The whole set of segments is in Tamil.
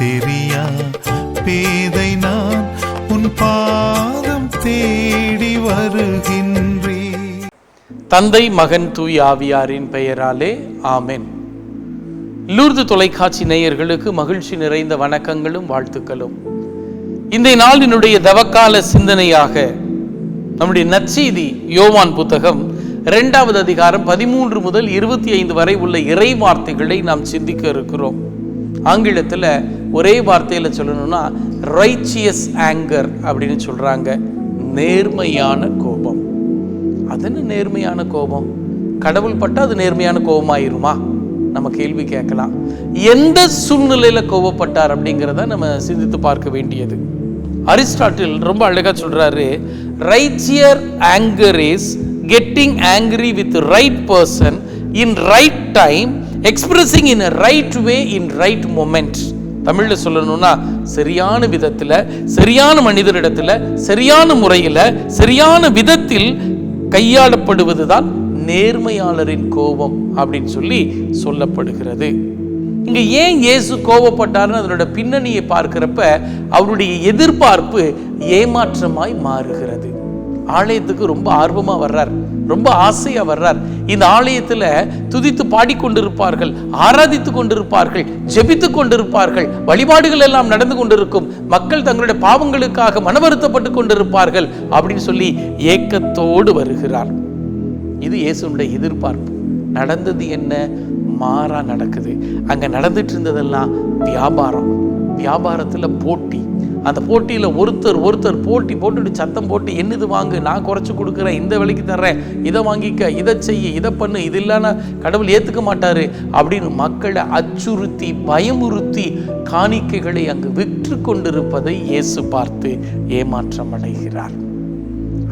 தெரியா? பேதை நான் உன் பாதம் தேடி வருகின்றே தந்தை மகன் தூய் ஆவியாரின் பெயராலே ஆமென். லூர்து தொலைக்காட்சி நேயர்களுக்கு மகிழ்ச்சி நிறைந்த வணக்கங்களும் வாழ்த்துக்களும். இந்த நாளினுடைய தவக்கால சிந்தனையாக நம்முடைய நற்செய்தி யோவான் புத்தகம் இரண்டாவது அதிகாரம் பதிமூன்று முதல் இருபத்தி ஐந்து வரை உள்ள இறை வார்த்தைகளை நாம் சிந்திக்க இருக்கிறோம். ஆங்கிலத்தில் ஒரே வார்த்தையில் சொல்லணும்னா ரைச்சியஸ் ஆங்கர் அப்படின்னு சொல்கிறாங்க நேர்மையான கோபம். அது என்ன நேர்மையான கோபம்? கடவுள் பட்டால் அது நேர்மையான கோபமாயிருமா? நம்ம கேள்வி கேட்கலாம். எந்த சூழ்நிலையில் கோபப்பட்டார் அப்படிங்கிறத நம்ம சிந்தித்து பார்க்க வேண்டியது. அரிஸ்டாட்டில் ரொம்ப அழகாக சொல்கிறாரு ரைச்சியர் anger is getting angry with right person in right time expressing in right way in right moment தமிழில் சொல்லணும்னா சரியான விதத்துல சரியான மனிதரிடத்துல சரியான முறையில் சரியான விதத்தில் கையாளப்படுவதுதான் நேர்மையாளரின் கோபம் அப்படின்னு சொல்லி சொல்லப்படுகிறது. இங்க ஏன் இயேசு கோபப்பட்டார்னு அதனோட பின்னணியை பார்க்கிறப்ப அவருடைய எதிர்பார்ப்பு ஏமாற்றமாய் மாறுகிறது. ஆலயத்துக்கு ரொம்ப ஆர்வமா வர்றார். ரொம்ப ஆசையாக வர்றார். இந்த ஆலயத்துல துதித்து பாடிக்கொண்டிருப்பார்கள் ஆராதித்து கொண்டிருப்பார்கள் ஜெபித்து கொண்டிருப்பார்கள் வழிபாடுகள் எல்லாம் நடந்து கொண்டிருக்கும். மக்கள் தங்களுடைய பாவங்களுக்காக மனவருத்தப்பட்டு கொண்டிருப்பார்கள் அப்படின்னு சொல்லி ஏக்கத்தோடு வருகிறார். இது இயேசுனுடைய எதிர்பார்ப்பு. நடந்தது என்ன? மாறா நடக்குது. அங்க நடந்துட்டு இருந்ததெல்லாம் வியாபாரம். வியாபாரத்துல போட்டி. அந்த போட்டியில் ஒருத்தர் ஒருத்தர் போட்டி போட்டுட்டு சத்தம் போட்டு என்னது வாங்கு நான் குறைச்சி கொடுக்குறேன் இந்த விலைக்கு தர்றேன் இதை வாங்கிக்க இதை செய்ய இதை பண்ணு இது இல்லைன்னா கடவுள் ஏற்றுக்க மாட்டார் அப்படின்னு மக்களை அச்சுறுத்தி பயமுறுத்தி காணிக்கைகளை அங்கு விற்று கொண்டிருப்பதை இயேசு பார்த்து ஏமாற்றம் அடைகிறார்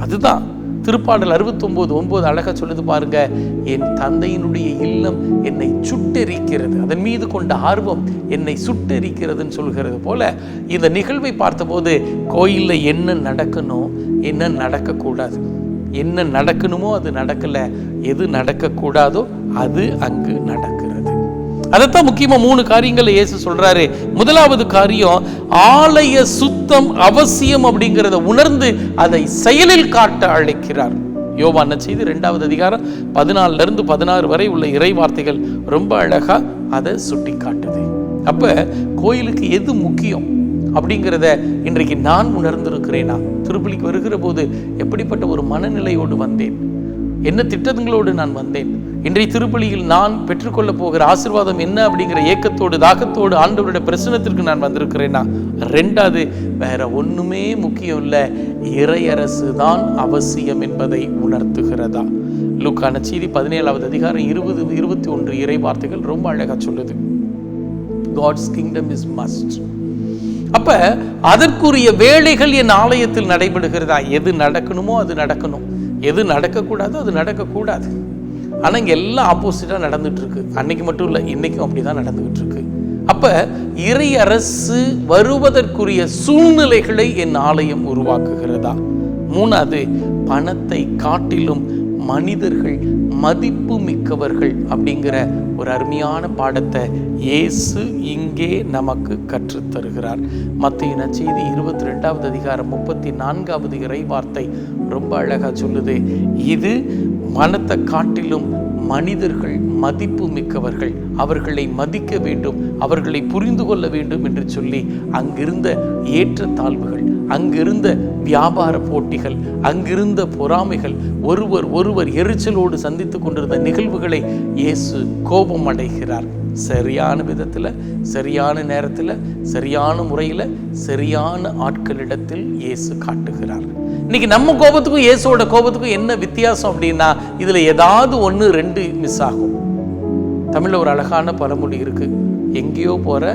அதுதான் திருப்பாடல் அறுபத்தொம்போது ஒன்பது அழகா சொல்லுது பாருங்க என் தந்தையினுடைய இல்லம் என்னை சுட்டெரிக்கிறது. அதன் மீது கொண்ட ஆர்வம் என்னை சுட்டெரிக்கிறதுன்னு சொல்கிறது போல இந்த நிகழ்வை பார்த்தபோது கோயிலில் என்ன நடக்கணும் என்ன நடக்கக்கூடாது. என்ன நடக்கணுமோ அது நடக்கலை எது நடக்கக்கூடாதோ அது அங்கு நடக்குது அதைத்தான் முக்கியமா மூணு காரியங்களை இயேசு சொல்றாரு. முதலாவது காரியம் ஆலய சுத்தம் அவசியம் அப்படிங்கிறத உணர்ந்து அதை செயலில் காட்ட அழைக்கிறார். யோவான் செய்து? ரெண்டாவது அதிகாரம் பதினாலுல இருந்து பதினாறு வரை உள்ள இறை வார்த்தைகள் ரொம்ப அழகா அதை சுட்டி காட்டுது அப்ப கோயிலுக்கு எது முக்கியம் அப்படிங்கிறத இன்றைக்கு நான் உணர்ந்திருக்கிறேனா திருப்பலிக்கு வருகிற போது எப்படிப்பட்ட ஒரு மனநிலையோடு வந்தேன்? என்ன திட்டங்களோடு நான் வந்தேன்? இன்றைய திருப்பலியில் நான் பெற்றுக்கொள்ளப் போகிற ஆசிர்வாதம் என்ன அப்படிங்கிற ஏக்கத்தோடு தாகத்தோடு ஆண்டவருடைய பிரசனத்திற்கு நான் வந்திருக்கிறேன்னா ரெண்டாவது வேற ஒண்ணுமே முக்கியம் இல்லை. இறையரசு தான் அவசியம் என்பதை உணர்த்துகிறதா? லுக்கான செய்தி பதினேழாவது அதிகாரம் இருபது இருபத்தி ஒன்று இறை வார்த்தைகள் ரொம்ப அழகா சொல்லுது. காட்ஸ் கிங்டம் இஸ் மஸ்ட் அப்ப அதற்குரிய வேலைகள் என் ஆலயத்தில் நடைபெறுகிறதா? எது நடக்கணுமோ அது நடக்கணும். எது நடக்கக்கூடாதோ அது நடக்கக்கூடாது. ஆனா இங்க எல்லாம் ஆப்போசிட்டா நடந்துட்டு இருக்கு அன்னைக்கு மட்டும் இல்லை இன்னைக்கும் அப்படிதான் நடந்துகிட்டு இருக்கு அப்ப இறை அரசு வருவதற்குரிய சூழ்நிலைகளை என் ஆலயம் உருவாக்குகிறதா? மூணாவது பணத்தை காட்டிலும் மனிதர்கள் மதிப்பு மிக்கவர்கள் அப்படிங்கிற ஒரு அருமையான பாடத்தை இயேசு இங்கே நமக்கு கற்றுத் தருகிறார் மத்திய செய்தி இருபத்தி ரெண்டாவது அதிகாரம் முப்பத்தி நான்காவது இறை வார்த்தை ரொம்ப அழகாக சொல்லுது. இது மனத்தை காட்டிலும் மனிதர்கள் மதிப்பு மிக்கவர்கள். அவர்களை மதிக்க வேண்டும் அவர்களை புரிந்து கொள்ள வேண்டும் என்று சொல்லி அங்கிருந்த ஏற்றத்தாழ்வுகள் அங்கிருந்த வியாபார போட்டிகள் அங்கிருந்த பொறாமைகள் ஒருவர் ஒருவர் எரிச்சலோடு சந்தித்து கொண்டிருந்த நிகழ்வுகளை இயேசு கோபம் அடைகிறார் சரியான விதத்தில் சரியான நேரத்தில் சரியான முறையில் சரியான ஆட்களிடத்தில் இயேசு காட்டுகிறார். இன்னைக்கு நம்ம கோபத்துக்கும் இயேசுவோட கோபத்துக்கும் என்ன வித்தியாசம் அப்படின்னா இதில் ஏதாவது ஒன்று ரெண்டு மிஸ் ஆகும். தமிழில் ஒரு அழகான பழமொழி இருக்குது எங்கேயோ போகிற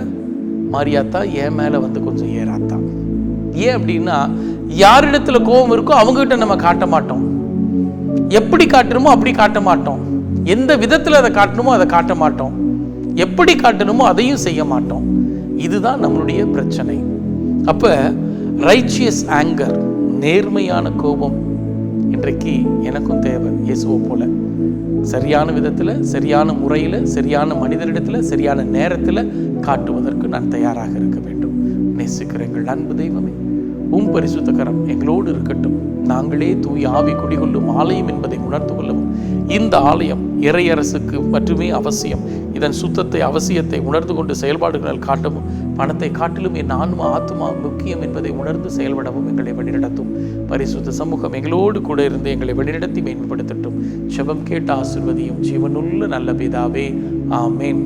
மாரியாத்தா என் மேலே வந்து கொஞ்சம் ஏறாத்தா. ஏன் அப்படின்னா யாரிடத்துல கோபம் இருக்கோ அவங்ககிட்ட நம்ம காட்ட மாட்டோம். எப்படி காட்டணுமோ அப்படி காட்ட மாட்டோம். எந்த விதத்தில் அதை காட்டணுமோ அதை காட்ட மாட்டோம். எப்படி காட்டணுமோ அதையும் செய்ய மாட்டோம். இதுதான் நம்மளுடைய பிரச்சனை. அப்ப ரைச்சியஸ் ஆங்கர் நேர்மையான கோபம் இன்றைக்கு எனக்கும் தேவை இயேசுவை போல. சரியான விதத்தில் சரியான முறையில் சரியான மனிதரிடத்தில் சரியான நேரத்தில் காட்டுவதற்கு நான் தயாராக இருக்க வேண்டும். நேசிக்கிற எங்கள் அன்பு தெய்வமே உம் பரிசுத்தகரம் எங்களோடு இருக்கட்டும். நாங்களே தூய் ஆவி குடிகொள்ளும் ஆலயம் என்பதை உணர்ந்து கொள்ளவும் இந்த ஆலயம் இறையரசுக்கு மட்டுமே அவசியம். இதன் சுத்தத்தை அவசியத்தை உணர்ந்து கொண்டு செயல்பாடுகள் காட்டவும் பணத்தை காட்டிலும் என் ஆன்மா ஆத்மா முக்கியம் என்பதை உணர்ந்து செயல்படவும் எங்களை வழிநடத்தும். பரிசுத்த சமூகம் எங்களோடு கூட இருந்து எங்களை வழிநடத்தி மேம்படுத்தட்டும் செபம் கேட்ட ஆசிர்வதியும் ஜீவனுள்ள நல்ல பிதாவே. ஆமேன்.